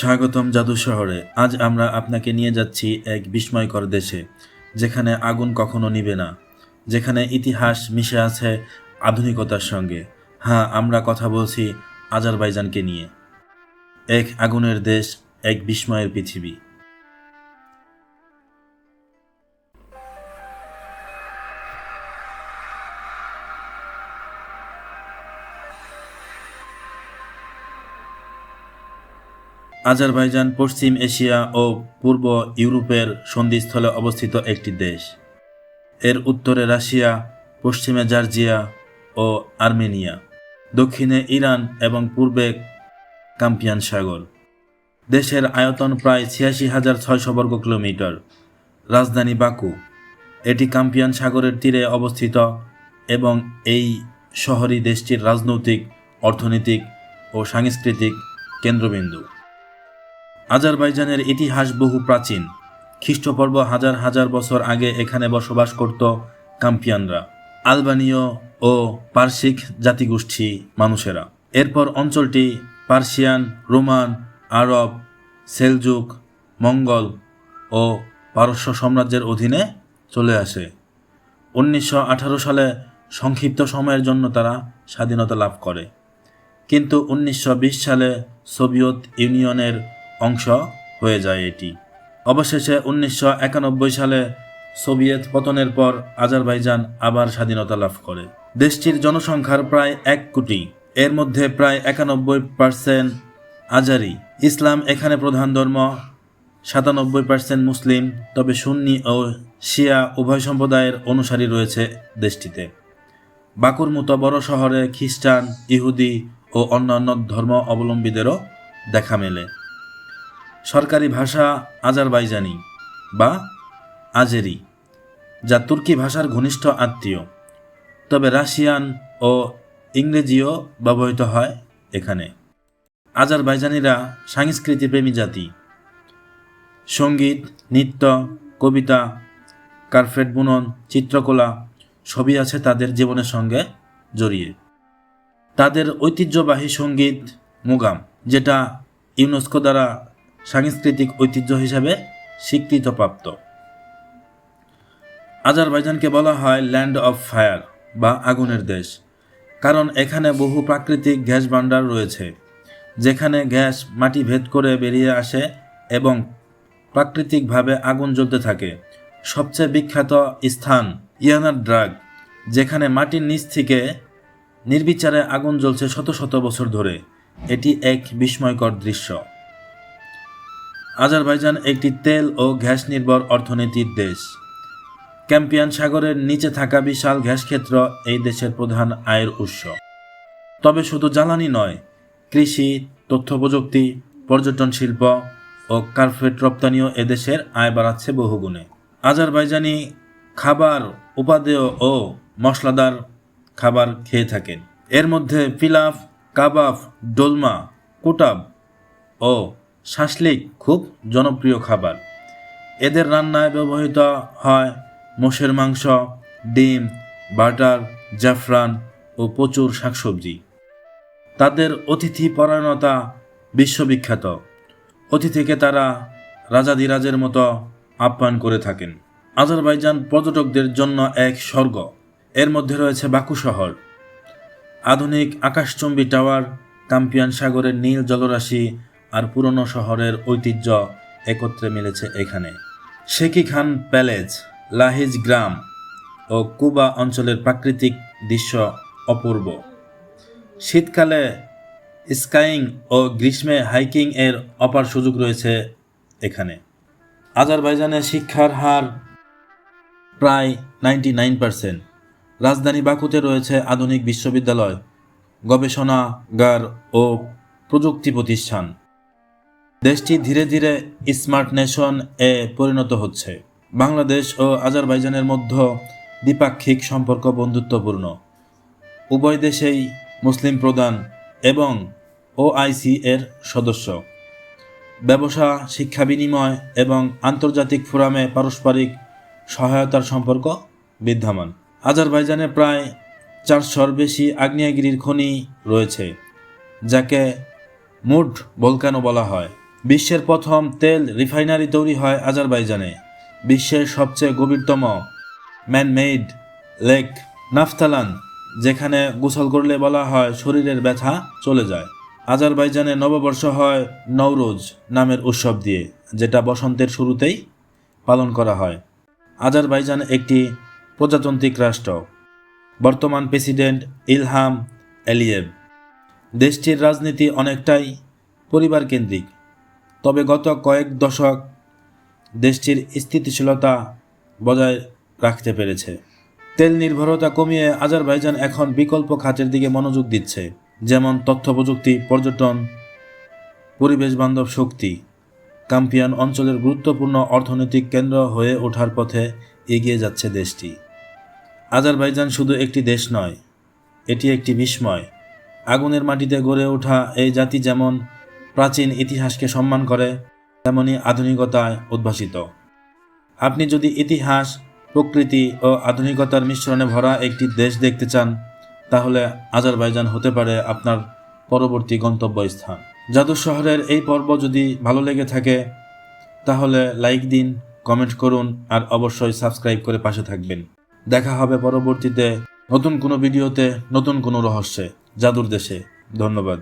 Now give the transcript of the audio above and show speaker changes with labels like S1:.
S1: স্বাগতম জাদু শহরে। আজ আমরা আপনাকে নিয়ে যাচ্ছি এক বিস্ময়কর দেশে, যেখানে আগুন কখনো নিবে না, যেখানে ইতিহাস মিশে আছে আধুনিকতার সঙ্গে। হ্যাঁ আমরা কথা বলছি আজারবাইজানকে নিয়ে। এক আগুনের দেশ, এক বিস্ময়ের পৃথিবী। আজারবাইজান, পশ্চিম এশিয়া ও পূর্ব ইউরোপের সন্ধিস্থলে অবস্থিত একটি দেশ। এর উত্তরে রাশিয়া, পশ্চিমে জর্জিয়া ও আর্মেনিয়া, দক্ষিণে ইরান এবং পূর্বে কাম্পিয়ান সাগর। দেশের আয়তন প্রায় ছিয়াশি হাজার ছয়শো বর্গ কিলোমিটার। রাজধানী বাকু, এটি কাম্পিয়ান সাগরের তীরে অবস্থিত এবং এই শহরই দেশটির রাজনৈতিক, অর্থনৈতিক ও সাংস্কৃতিক কেন্দ্রবিন্দু। আজারবাইজানের ইতিহাস বহু প্রাচীন। খ্রিস্টপূর্ব হাজার হাজার বছর আগে এখানে বসবাস করত কাম্পিয়ানরা। আলবানীয় ও পার্সিক জাতিগোষ্ঠী মানুষেরা। এরপর অঞ্চলটি পার্সিয়ান, রোমান, আরব, সেলজুক, মঙ্গল ও পারস্য সাম্রাজ্যের অধীনে চলে আসে। উনিশশো আঠারো সালে সংক্ষিপ্ত সময়ের জন্য তারা স্বাধীনতা লাভ করে। কিন্তু উনিশশো বিশ সালে সোভিয়েত ইউনিয়নের অংশ হয়ে যায় এটি। অবশেষে উনিশশো একানব্বই সালে সোভিয়েত পতনের পর আজারবাইজান আবার স্বাধীনতা লাভ করে। দেশটির জনসংখ্যার প্রায় এক কোটি। এর মধ্যে প্রায় একানব্বই পার্সেন্ট আজারি। ইসলাম এখানে প্রধান ধর্ম, সাতানব্বই পার্সেন্ট মুসলিম, তবে সুন্নি ও শিয়া উভয় সম্প্রদায়ের অনুসারী রয়েছে দেশটিতে। বাকুর মতো বড় শহরে খ্রিস্টান, ইহুদি ও অন্যান্য ধর্ম অবলম্বীদেরও দেখা মেলে। সরকারি ভাষা আজারবাইজানি বা আজেরি, যা তুর্কি ভাষার ঘনিষ্ঠ আত্মীয়। তবে রাশিয়ান ও ইংরেজিও ব্যবহৃত হয় এখানে। আজারবাইজানিরা সংস্কৃতিপ্রেমী জাতি। সংগীত, নৃত্য, কবিতা, কার্পেট বুনন, চিত্রকলা সবই আছে তাদের জীবনের সঙ্গে জড়িয়ে। তাদের ঐতিহ্যবাহী সংগীত মুগাম, যেটা ইউনেস্কো দ্বারা সাংস্কৃতিক ঐতিহ্য হিসাবে স্বীকৃতপ্রাপ্ত। আজারবাইজানকে বলা হয় ল্যান্ড অফ ফায়ার বা আগুনের দেশ, কারণ এখানে বহু প্রাকৃতিক গ্যাস ভাণ্ডার রয়েছে, যেখানে গ্যাস, মাটি ভেদ করে বেরিয়ে আসে এবং প্রাকৃতিকভাবে আগুন জ্বলতে থাকে। সবচেয়ে বিখ্যাত স্থান ইয়ানার ড্রাগ, যেখানে মাটির নিচ থেকে নির্বিচারে আগুন জ্বলছে শত শত বছর ধরে। এটি এক বিস্ময়কর দৃশ্য। আজারবাইজান একটি তেল ও গ্যাস নির্ভর অর্থনীতির দেশ। ক্যাম্পিয়ান সাগরের নিচে থাকা বিশাল গ্যাস ক্ষেত্র এই দেশের প্রধান আয়ের উৎস। তবে শুধু জ্বালানি নয়, কৃষি তথ্য প্রযুক্তি পর্যটন শিল্প ও কার্পেট রপ্তানিও এদেশের আয় বাড়াচ্ছে বহুগুণে। আজারবাইজানি খাবার উপাদেয় ও মশলাদার খাবার খেয়ে থাকেন। এর মধ্যে পিলাফ কাবাব ডোলমা, কুটাব ও শাসলিক খুব জনপ্রিয় খাবার। এদের রান্নায় ব্যবহৃত হয় মোষের মাংস, ডিম, বাটার, জাফরান ও প্রচুর শাকসবজি। তাদের অতিথি পরায়ণতা বিশ্ববিখ্যাত। অতিথিকে তারা রাজাদিরাজের মতো আপ্যায়ন করে থাকেন। আজারবাইজান পর্যটকদের জন্য এক স্বর্গ। এর মধ্যে রয়েছে বাকু শহর। আধুনিক আকাশচম্বী টাওয়ার, কাম্পিয়ান সাগরের নীল জলরাশি আর পুরনো শহরের ঐতিহ্য একত্রে মিলেছে এখানে। শেকি খান প্যালেস, লাহিজ গ্রাম ও কুবা অঞ্চলের প্রাকৃতিক দৃশ্য অপূর্ব। শীতকালে স্কাইং ও গ্রীষ্মে হাইকিং এর অপার সুযোগ রয়েছে এখানে। আজারবাইজানে শিক্ষার হার প্রায় নাইনটি নাইন পার্সেন্ট। রাজধানী বাকুতে রয়েছে আধুনিক বিশ্ববিদ্যালয়, গবেষণাগার ও প্রযুক্তি প্রতিষ্ঠান। দেশটি ধীরে ধীরে স্মার্ট নেশন এ পরিণত হচ্ছে। বাংলাদেশ ও আজারবাইজানের মধ্যে দ্বিপাক্ষিক সম্পর্ক বন্ধুত্বপূর্ণ। উভয় দেশেই মুসলিম প্রধান এবং ওআইসি এর সদস্য। ব্যবসা, শিক্ষা বিনিময় এবং আন্তর্জাতিক ফোরামে পারস্পরিক সহায়তার সম্পর্ক বিদ্যমান। আজারবাইজানে প্রায় চারশোর বেশি আগ্নেয়গিরির খনি রয়েছে, যাকে মুড ভলকানো বলা হয়। বিশ্বের প্রথম তেল রিফাইনারি তৈরি হয় আজারবাইজানে, বিশ্বের সবচেয়ে গভীরতম ম্যানমেইড লেক নাফতালান, যেখানে গোসল করলে বলা হয় শরীরের ব্যথা চলে যায়। আজারবাইজানে নববর্ষ হয় নওরোজ নামের উৎসব দিয়ে, যেটা বসন্তের শুরুতেই পালন করা হয়। আজারবাইজান একটি প্রজাতান্ত্রিক রাষ্ট্র। বর্তমান প্রেসিডেন্ট ইলহাম এলিয়েভ। দেশটির রাজনীতি অনেকটাই পরিবারকেন্দ্রিক। তবে গত কয়েক দশক দেশটির স্থিতিশীলতা বজায় রাখতে পেরেছে। তেল নির্ভরতা কমিয়ে আজারবাইজান এখন বিকল্প খাতের দিকে মনোযোগ দিচ্ছে, যেমন তথ্য প্রযুক্তি, পর্যটন, পরিবেশ বান্ধব শক্তি। কাম্পিয়ান অঞ্চলের গুরুত্বপূর্ণ অর্থনৈতিক কেন্দ্র হয়ে ওঠার পথে এগিয়ে যাচ্ছে দেশটি। আজারবাইজান শুধু একটি দেশ নয়, এটি একটি বিস্ময়। আগুনের মাটিতে গড়ে ওঠা এই জাতি যেমন প্রাচীন ইতিহাসকে সম্মান করে, তেমনি আধুনিকতায় উদ্ভাসিত। আপনি যদি ইতিহাস, প্রকৃতি ও আধুনিকতার মিশ্রণে ভরা একটি দেশ দেখতে চান, তাহলে আজারবাইজান হতে পারে আপনার পরবর্তী গন্তব্যস্থান। জাদু শহরের এই পর্ব যদি ভালো লেগে থাকে, তাহলে লাইক দিন, কমেন্ট করুন, আর অবশ্যই সাবস্ক্রাইব করে পাশে থাকবেন। দেখা হবে পরবর্তীতে নতুন কোনো ভিডিওতে, নতুন কোনো রহস্যে, জাদুর দেশে। ধন্যবাদ।